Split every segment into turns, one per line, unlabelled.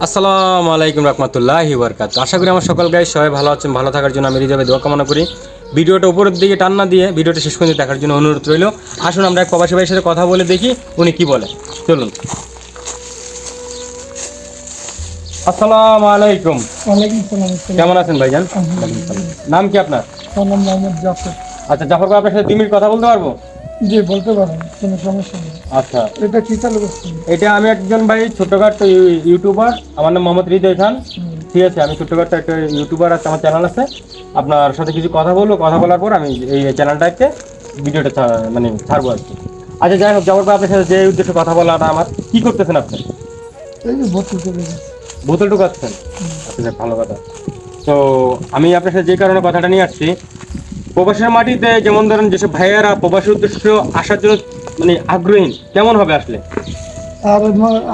আসসালামু আলাইকুম রহমতুল্লাহ বরকাত আশা করি আমার সকল গাই সবাই ভালো আছেন ভালো থাকার জন্য আমি হৃদয়ে দোয়া কামনা করি। ভিডিওটা উপরের দিকে টান না দিয়ে ভিডিওটা শেষ পর্যন্ত দেখার জন্য অনুরোধ রইল। আসুন আমরা এক প্রবাসী ভাইয়ের সাথে কথা বলে দেখি উনি কি বলে। চলুন। আসসালামু আলাইকুম। কেমন আছেন ভাইজান? নাম কি আপনার?
নাম মোহাম্মদ জাফর।
আচ্ছা জাফর ভাই আপনার সাথে দুই মিনিট কথা বলতে পারব?
জি বলতে পারেন কোনো সমস্যা নেই।
আচ্ছা।
এটা কি চালু করছেন
এটা আমি একজন ভাই ছোটখাটো ইউ- ইউটিউবার আমার নাম মোহাম্মদ হৃদয় খান। ঠিক আছে আমি ছোটখাটো একটা ইউটিউবার আছে আমার চ্যানেল আছে। আপনার সাথে কিছু কথা বলব কথা বলার পর আমি এই চ্যানেলটাকে ভিডিওটা মানে ছাড়বো আর কি। আচ্ছা যাই হোক যাওয়ার পর আপনার সাথে যে উদ্দেশ্যে কথা বলাটা আমার কি করতেছেন আপনি? বোতল ঢুকাচ্ছেন? আচ্ছা ভালো কথা। তো আমি আপনার সাথে যে কারণে কথাটা নিয়ে আসছি প্রবাসের মাটিতে যেমন ধরেন যেসব ভাইয়েরা প্রবাসের উদ্দেশ্য আসার জন্য মানে আগ্রহী কেমন হবে আসলে?
আরে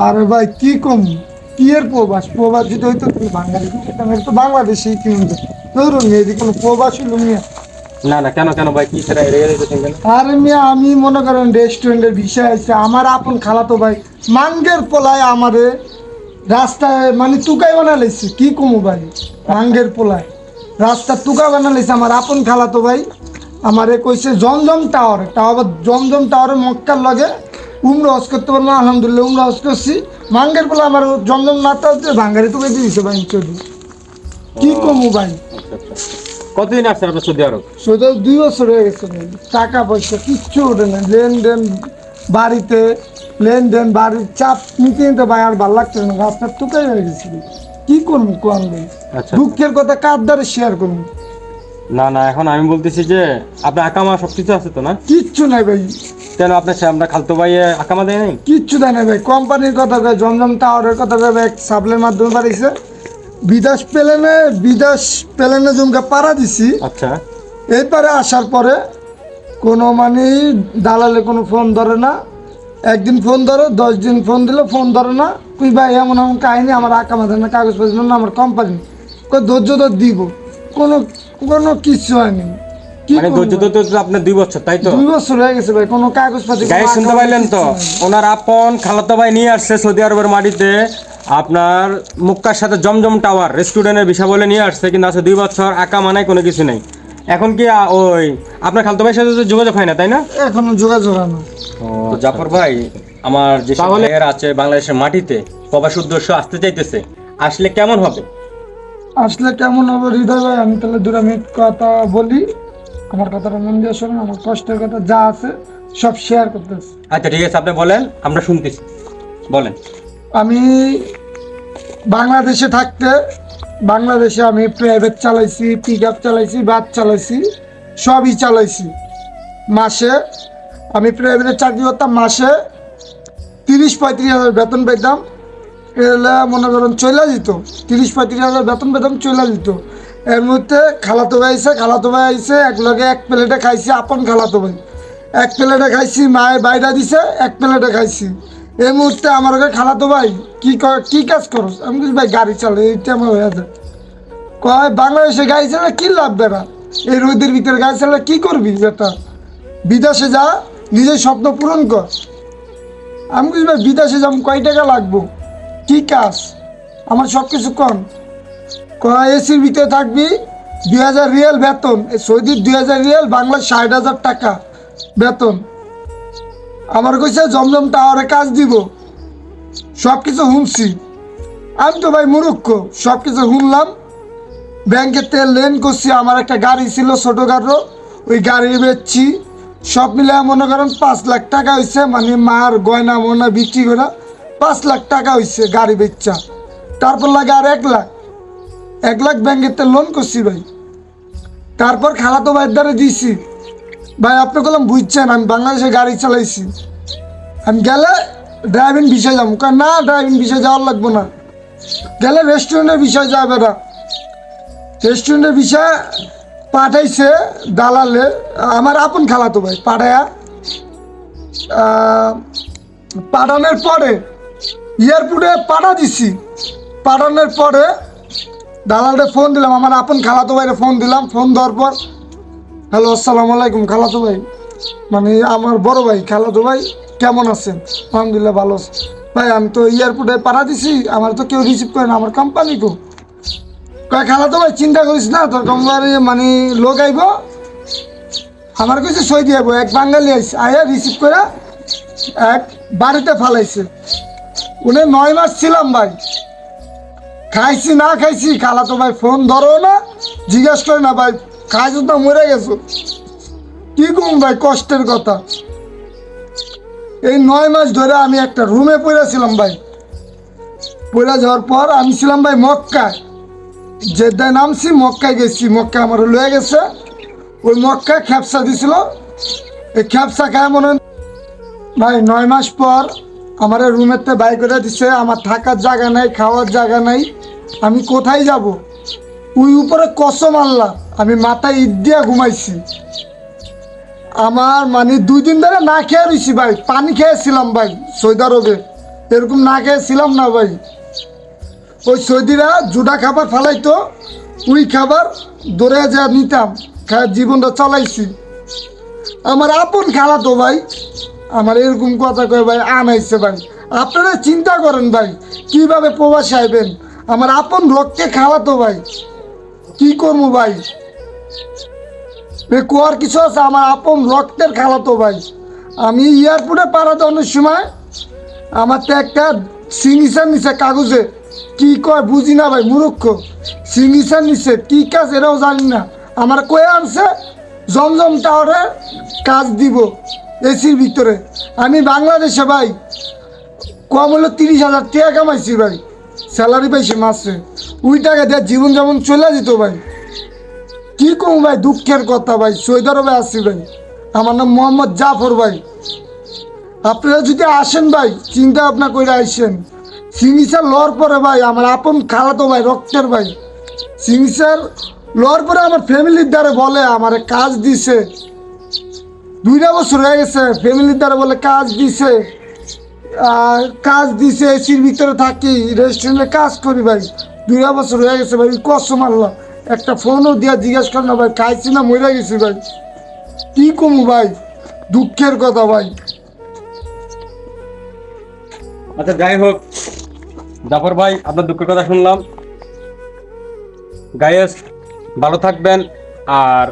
আরে ভাই কি কম? কি এর প্রবাস? প্রবাস যদি হইতো তুমি বাঙালি আমি তো বাংলাদেশি কিন্তু ধরুন এদিকে কোনো প্রবাস হইল মিয়া
না না কেন কেন ভাই কি সেটা রেগে কেন
আরে মিয়া আমি মনে করেন রেস্টুরেন্টের বিষয় আছে আমার আপন খালাতো ভাই মাঙ্গের পোলায় আমারে রাস্তায় মানে তুকাই বানালেছে কি কমু ভাই? মাঙ্গের পোলায়। রাস্তা তুকা বানালেছে আমার আপন খালাতো ভাই। আমারে কইছে জমজম টাওয়ার। টাওয়ার জমজম টাওয়ারে মক্কার লগে উমরা হজ করতে পারব আলহামদুলিল্লাহ উমরা হজ করছি। মাঙ্গের বলে আমার জমজম না তাতে ভাঙ্গারি তুকে দিয়েছে ভাই চলি কি কমু ভাই?
আচ্ছা আচ্ছা। কতদিন আসছেন আপনার সৌদি আরব?
শুধু দুই বছর হয়ে গেছে। টাকা পয়সা কিচ্ছু ওঠে না। লেনদেন বাড়িতে লেনদেন বাড়ির চাপ নিতে নিতে ভাই আর ভালো লাগছে না। রাস্তা টুকাই হয়ে গেছে। কি করব কোন ভাই?
আচ্ছা।
দুঃখের কথা কার দ্বারা শেয়ার করব?
না না এখন আমি বলতেছি যে আপনার আকামা সব কিছু আছে তো না?
কিচ্ছু নাই ভাই।
কেন আপনার সে- আপনার খালতো ভাই আকামা দেয় নাই?
কিচ্ছু দেয় না ভাই। কোম্পানির কথা কয় জমজম টাওয়ারের কথা কয় ভাই সাপ্লের মাধ্যমে বাড়িছে বিদেশ প্লেনে বিদেশ প্লেনে জমকে পাড়া দিছি।
আচ্ছা।
এইবারে আসার পরে কোনো মানে দালালে কোনো ফোন ধরে না। একদিন ফোন ধরে দশ দিন ফোন দিলে ফোন ধরে না। তুই ভাই এমন এমন কাহিনী আমার আঁকা মাথা না কাগজ পাচ্ছিল না আমার কোম্পানি। কই ধৈর্য ধর দিব। কোনো কোনো কিছু হয়নি।
মানে ধৈর্য ধরতে ধরতে আপনার দুই বছর তাই তো?
দুই বছর হয়ে গেছে ভাই কোনো কাগজ পাতি
গায়ে শুনতে পাইলেন তো? ওনার আপন খালাতো ভাই নিয়ে আসছে সৌদি আরবের মাটিতে। আপনার মুক্কার সাথে জমজম টাওয়ার রেস্টুরেন্টের বিষয় বলে নিয়ে আসছে কিন্তু আছে দুই বছর আঁকা মানায় কোনো কিছু নেই। এখন কি ওই আপনার খালতো ভাইয়ের সাথে যোগাযোগ হয় না তাই না?
এখনও যোগাযোগ হয় না।
তো জাফর ভাই আমার যে ভাইয়ের আছে বাংলাদেশের মাটিতে প্রবাস উদ্দেশ্য আসতে চাইতেছে আসলে কেমন হবে?
আসলে কেমন হবে হৃদয় ভাই আমি তাহলে দুটা মিনিট কথা বলি। আমার কথাটা মন দিয়ে শোনেন আমার কষ্টের কথা যা আছে সব শেয়ার করতেছি।
আচ্ছা ঠিক আছে আপনি বলেন আমরা শুনতেছি। বলেন।
আমি বাংলাদেশে থাকতে বাংলাদেশে আমি প্রাইভেট চালাইছি পিক আপ চালাইছি বাস চালাইছি সবই চালাইছি। মাসে আমি প্রাইভেটে চাকরি করতাম মাসে তিরিশ পঁয়ত্রিশ হাজার বেতন পেতাম এলে মনে করেন চলে যেত তিরিশ পঁয়ত্রিশ হাজার বেতন বেতন চলে যেত এর মধ্যে খালাতো ভাই আইসে খালাতো ভাই আইসে এক লগে এক প্লেটে খাইছি আপন খালাতো ভাই। এক প্লেটে খাইছি মায়ের বাইরা দিছে, এক প্লেটে খাইছি। এই মুহূর্তে আমার ওকে খালাতো ভাই কী কি কাজ করো আমি বলছি, ভাই, গাড়ি চালে এইটা আমার হয়ে যায়। কয়, বাংলাদেশে গাড়ি চালা কী লাভ বেড়া? এই রোদের ভিতরে গাড়ি চালা কী করবি বেটা? বিদেশে যা, নিজের স্বপ্ন পূরণ কর। আমি বলছি, ভাই, বিদেশে যাব, কয় টাকা লাগবো? কি কাজ আমার সব কিছু কম এসির ভিতরে থাকবি? দুই হাজার রিয়াল বেতন। এই সৌদির দুই হাজার রিয়াল বাংলা ষাট হাজার টাকা বেতন। আমার কইছে, জমজম টাওয়ারে কাজ দিব। সব কিছু শুনছি আমি তো ভাই মুরুক্ষ সব কিছু শুনলাম ব্যাংকের তেল লেন করছি, আমার একটা গাড়ি ছিল ছোটো গাড়ো ওই গাড়ি বেচছি। সব মিলে মনে করেন পাঁচ লাখ টাকা হয়েছে মানে মার গয়না ময়না বিক্রি করে। পাঁচ লাখ টাকা হয়েছে গাড়ি বেচা। তারপর লাগে আর এক লাখ। এক লাখ ব্যাংকের তেল লোন করছি ভাই। তারপর খালাতো ভাইয়ের দ্বারা দিয়েছি ভাই, আপনি বললাম বুঝছেন, আমি বাংলাদেশে গাড়ি চালাইছি। আমি গেলে ড্রাইভিং বিষয় যাব। কারণ না ড্রাইভিং বিষয় যাওয়ার লাগবো না। গেলে রেস্টুরেন্টের বিষয় যাবে না। রেস্টুরেন্টের বিষয়ে পাঠাইছে দালালে, আমার আপন খালাতো ভাই, পাঠায়া পাঠানোর পরে এয়ারপোর্টে পাঠা দিছি। পাঠানোর পরে দালালরে ফোন দিলাম, আমার আপন খালাতো ভাইরে ফোন দিলাম ফোন দেওয়ার পর, হ্যালো, আসসালামু আলাইকুম খালাতো ভাই। মানে আমার বড় ভাই, খালাতো ভাই, কেমন আছেন? আলহামদুলিল্লাহ ভালো আছি। ভাই, আমি তো এয়ারপোর্টে পাঠা দিছি, আমার তো কেউ রিসিভ করে না, আমার কোম্পানি তো কয় খালা তো ভাই, চিন্তা করিস না, তোর কোম্পানি মানে লোক আইব। আমার কাছে সই দিয়ে এক বাঙালি আইসে আয়া রিসিভ করে এক বাড়িতে ফালাইছে। উনি নয় মাস ছিলাম ভাই। খাইছি, না খাইছি, খালা তো ভাই ফোন ধরো না, জিজ্ঞেস করে না ভাই, খাইছো তো মরে গেছো। কি কম ভাই, কষ্টের কথা। এই নয় মাস ধরে আমি একটা রুমে পড়েছিলাম ভাই। পড়ে যাওয়ার পর আমি ছিলাম ভাই মক্কায়। জেদ্দায় নামছি, মক্কায় গেছি। মক্কা আমার লয়ে গেছে। ওই মক্কায় খ্যাপসা দিছিল। এই খ্যাপসা খায় মনে ভাই, নয় মাস পর আমার রুমেতে বাই করে দিছে, আমার থাকার জায়গা নাই, খাওয়ার জায়গা নাই, আমি কোথায় যাব? ওই উপরে কসম আল্লাহ, আমি মাথায় ঈদ দিয়া ঘুমাইছি। আমার মানে দুই দিন ধরে না খেয়ে রয়েছি ভাই, পানি খেয়েছিলাম ভাই, সৌদি আরবে। এরকম না খেয়েছিলাম না ভাই। ওই সৌদিরা জুডা খাবার ফালাইতো, ওই খাবার দৌড়ে যা নিতাম জীবনটা চালাইছি। আমার আপন খালা তো ভাই আমার এরকম কথা কয় ভাই, আনাইছে ভাই। আপনারা চিন্তা করেন ভাই, কীভাবে প্রবাসী আইবেন? আমার আপন রক্তে খালা তো ভাই। কি করব ভাই? কোয়ার কিছু আছে, আমার আপন রক্তের খালা তো ভাই। আমি এয়ারপোর্টে পাড়া দেওয়ানোর সময় আমার তো একটা সিগনেচার নিছে কাগজে। কি কয় বুঝি না ভাই, মূর্খ। সিগনেচার নিছে, কি কাজ এরাও জানি না। আমার কয়ে আনছে, জমজম টাওয়ারে কাজ দিব। এসির ভিতরে। আমি বাংলাদেশে ভাই, কম হলো তিরিশ হাজার টাকা কামাইছি ভাই। স্যালারি পাইছি মাসে। ওই টাকা দিয়ে জীবন যেমন চলে যেত ভাই। কি কম ভাই, দুঃখের কথা ভাই সৌদি আরবে আসছি ভাই। আমার নাম মোহাম্মদ জাফর ভাই। আপনারা যদি আসেন ভাই, চিন্তা ভাবনা করে আসেন সিগনেচার লওয়ার পরে ভাই, আমার আপন খালাতো ভাই, রক্তের ভাই। সিগনেচার লওয়ার পরে আমার ফ্যামিলির দ্বারা বলে, আমার কাজ দিছে। দুইটা বছর হয়ে গেছে ফ্যামিলির দ্বারা বলে কাজ দিছে। কাজ দিছে, এসির ভিতরে থাকি রেস্টুরেন্টে কাজ করি ভাই। দুইটা বছর হয়ে গেছে ভাই কষ্ট আল্লাহ। একটা ফোনও দিয়া জিজ্ঞেস কর না ভাই, খাইছি না মরে গেছি ভাই। কি কমু ভাই? দুঃখের কথা ভাই।
আচ্ছা যাই হোক। জাফর ভাই, আপনার দুঃখের কথা শুনলাম। গায়েস ভালো থাকবেন। আর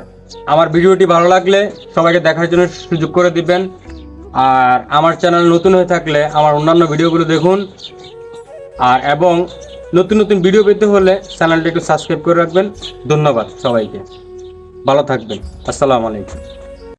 আমার ভিডিওটি ভালো লাগলে সবাইকে দেখার জন্য সুযোগ করে দিবেন। আর আমার চ্যানেল নতুন হয়ে থাকলে আমার অন্যান্য ভিডিওগুলো দেখুন। আর এবং নতুন নতুন ভিডিও পেতে হলে চ্যানেলটি একটু সাবস্ক্রাইব করে রাখবেন। ধন্যবাদ সবাইকে। ভালো থাকবেন। আসসালামু আলাইকুম।